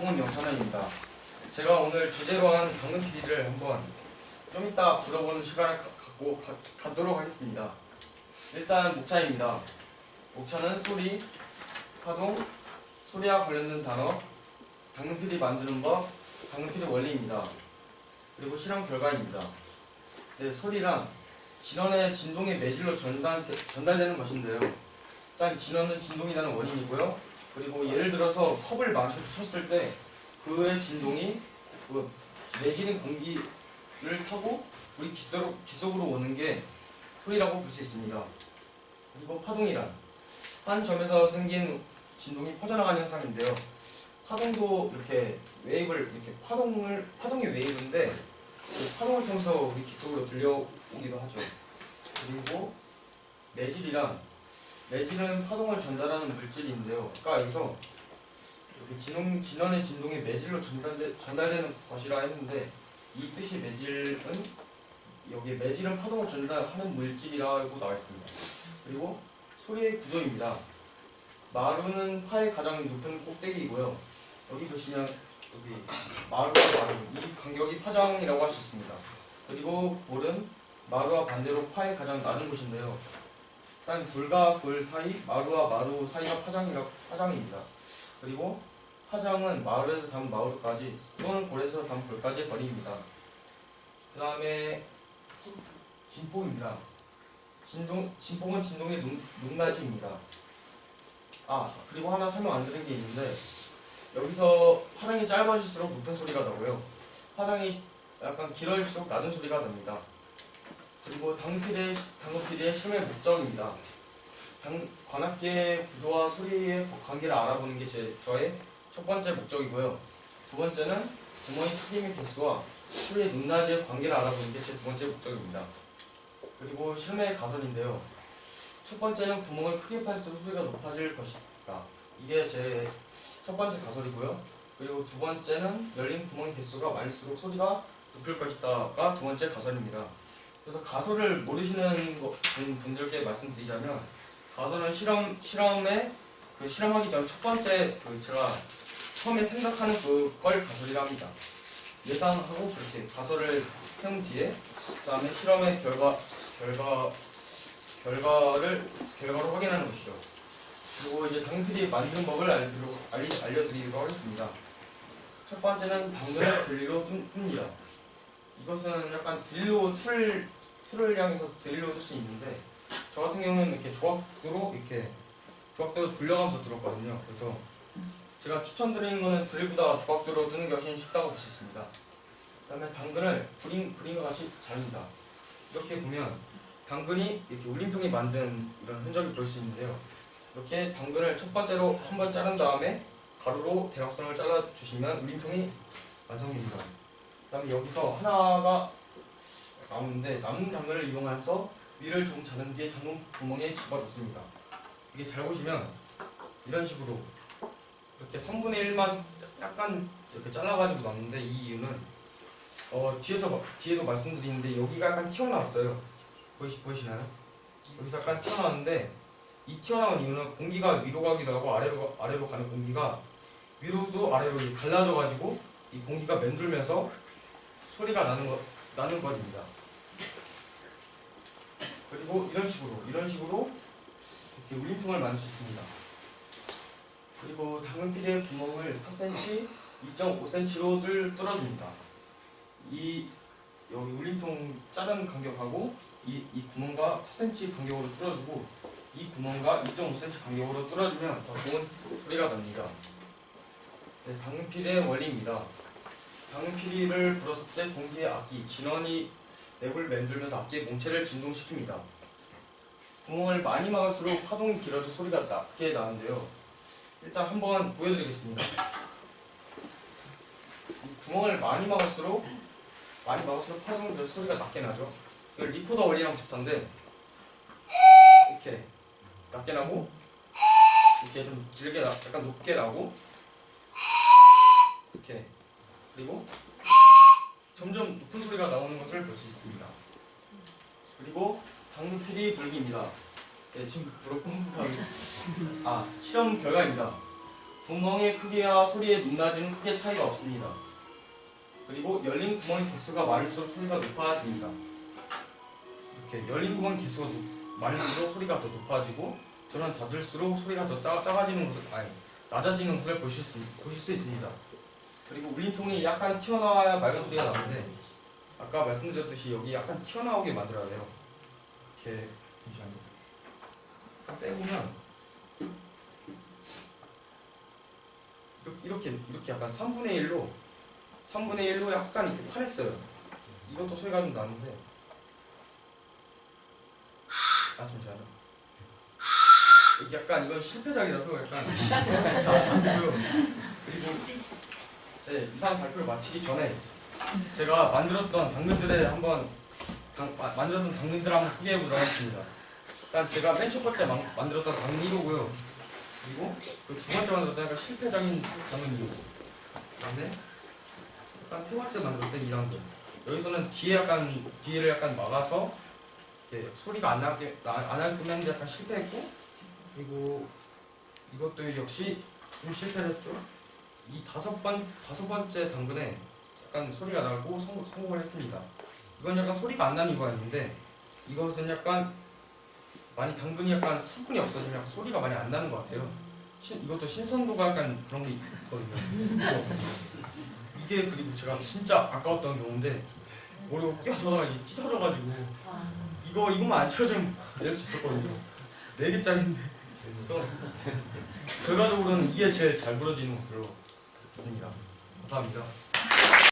풍은 영찬원입니다. 제가 오늘 주제로 한 방금 PD를 한번 좀 이따 불어보는 시간을 가- 갖고 가, 갖도록 하겠습니다. 일단 목차입니다. 목차는 소리, 파동, 소리와 관련된 단어, 방금 PD 만드는 법, 방금 PD 원리입니다. 그리고 실험 결과입니다. 네, 소리랑 진원의 진동의 매질로 전달, 전달되는 것인데요. 일단 진원은 진동이라는 원인이고요. 그리고 예를 들어서 컵을 마셨을 때 그의 진동이 그 내지는 공기를 타고 우리 귀 속으로, 귀 속으로 오는 게 소리라고 볼 수 있습니다. 그리고 파동이란 한 점에서 생긴 진동이 퍼져나가는 현상인데요. 파동도 이렇게 웨이브를 이렇게 파동을 파동이 웨이브인데 그 파동을 통해서 우리 귀 속으로 들려오기도 하죠. 그리고 매질이란 매질은 파동을 전달하는 물질인데요. 그러니까 여기서 여기 진동, 진원의 진동이 매질로 전달되, 전달되는 것이라 했는데 이 뜻이 매질은 여기 매질은 파동을 전달하는 물질이라고 나와 있습니다. 그리고 소리의 구조입니다. 마루는 파의 가장 높은 꼭대기이고요. 여기 보시면 여기 마루와 마루 이 간격이 파장이라고 할 수 있습니다. 그리고 볼은 마루와 반대로 파의 가장 낮은 곳인데요. 일단 볼과 볼 사이, 마루와 마루 사이가 파장이라 파장입니다. 그리고 파장은 마루에서 단 마루까지 또는 볼에서 단 볼까지의 거리입니다. 그 다음에 진폭입니다. 진동, 진폭은 진동의 높- 높낮이입니다. 아 그리고 하나 설명 안 드린 게 있는데 여기서 파장이 짧아질수록 높은 소리가 나고요. 파장이 약간 길어질수록 낮은 소리가 납니다. 그리고 당필의 당필의 실험의 목적입니다. 당, 관악기의 구조와 소리의 관계를 알아보는 게 제, 저의 첫 번째 목적이고요. 두 번째는 구멍의 크기 및 개수와 소리의 높낮이의 관계를 알아보는 게 제 두 번째 목적입니다. 그리고 실험의 가설인데요. 첫 번째는 구멍을 크게 팔수록 소리가 높아질 것이다. 이게 제 첫 번째 가설이고요. 그리고 두 번째는 열린 구멍의 개수가 많을수록 소리가 높을 것이다가 두 번째 가설입니다. 그래서 가설을 모르시는 분들께 말씀드리자면 가설은 실험 실험에 그 실험하기 전 첫 번째 그 제가 처음에 생각하는 그걸 가설이라 합니다. 예상하고 그렇게 가설을 세운 뒤에 그다음에 실험의 결과 결과 결과를 결과로 확인하는 것이죠. 그리고 이제 당근이 만드는 법을 알려, 알리, 알려드리도록 하겠습니다. 첫 번째는 당근을 드릴로 뚫- 뚫니다. 이것은 약간 드릴로 틀, 틀을 향해서 뚫수 있는데 저 같은 경우는 이렇게 조각도로 이렇게 조각도로 돌려가면서 들었거든요. 그래서 제가 추천드리는 거는 드릴보다 조각도로 뜨는 게 훨씬 쉽다고 볼 수 있습니다. 그다음에 당근을 그림 그림과 같이 자릅니다. 이렇게 보면 당근이 이렇게 울림통이 만든 이런 흔적이 보일 수 있는데요. 이렇게 당근을 첫 번째로 한 번 자른 다음에 가로로 대각선을 잘라 주시면 울림통이 완성됩니다. 그다음에 여기서 하나가 남는데 남는 당근을 이용해서 위를 좀 자른 뒤에 당근 구멍에 집어넣습니다. 이게 잘 보시면 이런 식으로 이렇게 3분의 1만 약간 이렇게 잘라가지고 넣는데 이 이유는 어 뒤에서 마- 뒤에도 말씀드리는데 여기가 약간 튀어나왔어요. 보이시 보이시나요? 여기서 약간 튀어나왔는데 이 튀어나온 이유는 공기가 위로 가기도 하고 아래로 가- 아래로 가는 공기가 위로도 아래로 갈라져가지고 이 공기가 맴돌면서 소리가 나는 것 나는 것입니다. 그리고 이런 식으로 이런 식으로 이렇게 울림통을 만들 수 있습니다. 그리고 당근피리의 구멍을 4cm, 2.5cm로 뚫, 뚫어줍니다. 이 여기 울림통 자른 간격하고 이, 이 구멍과 4cm 간격으로 뚫어주고 이 구멍과 2.5cm 간격으로 뚫어주면 더 좋은 소리가 납니다. 네, 당근피리의 원리입니다. 당근피리를 불었을 때 공기의 악기 진원이 랩을 맴돌면서 악기의 몸체를 진동시킵니다. 구멍을 많이 막을수록 파동이 길어져 소리가 낮게 나는데요. 일단 한번 보여드리겠습니다. 이 구멍을 많이 막을수록 많이 막을수록 파동이 길어서 소리가 낮게 나죠. 이 리코더 원리랑 비슷한데 이렇게 낮게 나고 이렇게 좀 길게 나, 약간 높게 나고 이렇게 그리고 점점 높은 소리가 나오는 것을 볼 수 있습니다. 그리고 당세리 불기입니다. 네, 지금 불었고 아 실험 결과입니다. 구멍의 크기와 소리의 높낮이는 크게 차이가 없습니다. 그리고 열린 구멍의 개수가 많을수록 소리가 높아집니다. 이렇게 열린 구멍 개수가 높- 많을수록 소리가 더 높아지고 저는 닫을수록 소리가 더 작, 작아지는 것을 아니 낮아지는 것을 보실 수, 보실 수 있습니다. 그리고 울림통이 약간 튀어나와야 맑은 소리가 나는데 아까 말씀드렸듯이 여기 약간 튀어나오게 만들어야 돼요. 이렇게 잠시만요. 빼보면 이렇게 이렇게, 약간 3분의 1로 3분의 1로 약간 이렇게 파랬어요. 이것도 소리가 좀 나는데 아 잠시만요. 약간 이건 실패작이라서 약간 잘안 되고요. 이상 발표를 마치기 전에 제가 만들었던 당근들의 한번 당, 마- 만들었던 당근들을 한번 소개해 보도록 하겠습니다. 일단 제가 맨 첫 번째 만, 만들었던 당근 1호고요. 그리고 그 두 번째 만들었던 약간 실패적인 당근 2호. 그다음에 약간 세 번째 만들었던 이 당근. 여기서는 뒤에 약간 뒤에를 약간 막아서 이렇게 소리가 안 나게 나- 안 나게끔 했는데 약간 실패했고 그리고 이것도 역시 좀 실패했죠. 이 다섯 번 다섯 번째 당근에 약간 소리가 나고 성공, 성공을 했습니다. 이건 약간 소리가 안 나는 이유가 있는데 이것은 약간 많이 당근이 약간 수분이 없어지면 약간 소리가 많이 안 나는 것 같아요. 신- 이것도 신선도가 약간 그런 게 있거든요. 이게 그리고 제가 진짜 아까웠던 경우인데 모르고 껴서 찢어져가지고 이거 이것만 안 쳐주면 낼 수 있었거든요. 네 개짜리인데 그래서 결과적으로는 이게 제일 잘 부러지는 것으로 있습니다. 감사합니다.